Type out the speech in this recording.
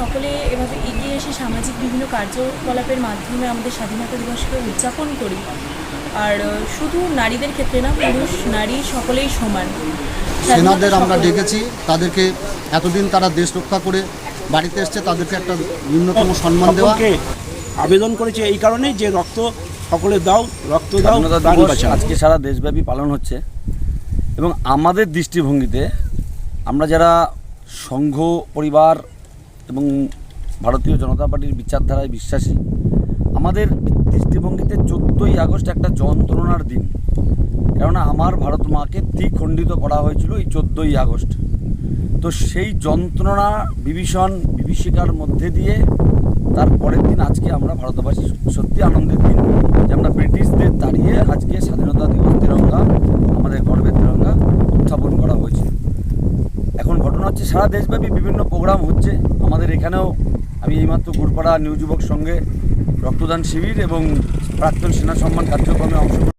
সকলে এভাবে এগিয়ে এসে সামাজিক বিভিন্ন কার্যকলাপের মাধ্যমে আমাদের স্বাধীনতা দিবসকে উদযাপন করি। আর শুধু নারীদের ক্ষেত্রে না পুরুষ নারী সকলেই সমান। সেনাদের আমরা ডেকেছি তাদেরকে এতদিন তারা দেশ রক্ষা করে বাড়িতে এসছে তাদেরকে একটা ন্যূনতম সম্মান দেওয়া। আবেদন করেছে এই কারণেই যে রক্ত সকলে দাও রক্ত দাও আজকে সারা দেশব্যাপী পালন হচ্ছে এবং আমাদের দৃষ্টিভঙ্গিতে আমরা যারা সংঘ পরিবার এবং ভারতীয় জনতা পার্টির বিচারধারায় বিশ্বাসী। আমাদের দৃষ্টিভঙ্গিতে চোদ্দোই আগস্ট একটা যন্ত্রণার দিন। কেননা আমার ভারত মাকে দ্বিখণ্ডিত করা হয়েছিল এই চোদ্দোই আগস্ট। তো সেই যন্ত্রণা, বিভীষণ, বিভীষিকার মধ্যে দিয়ে তার পরের দিন আজকে আমরা ভারতবাসী সত্যি আনন্দের দিন। যে আমরা ব্রিটিশদের ঘটনা হচ্ছে, সারা দেশব্যাপী বিভিন্ন প্রোগ্রাম হচ্ছে। আমাদের এখানেও আমি এইমাত্র গুরপাড়া নিউ যুবক সঙ্গে রক্তদান শিবির এবং প্রাক্তন সেনা সম্মান কার্যক্রমে অংশগ্রহণ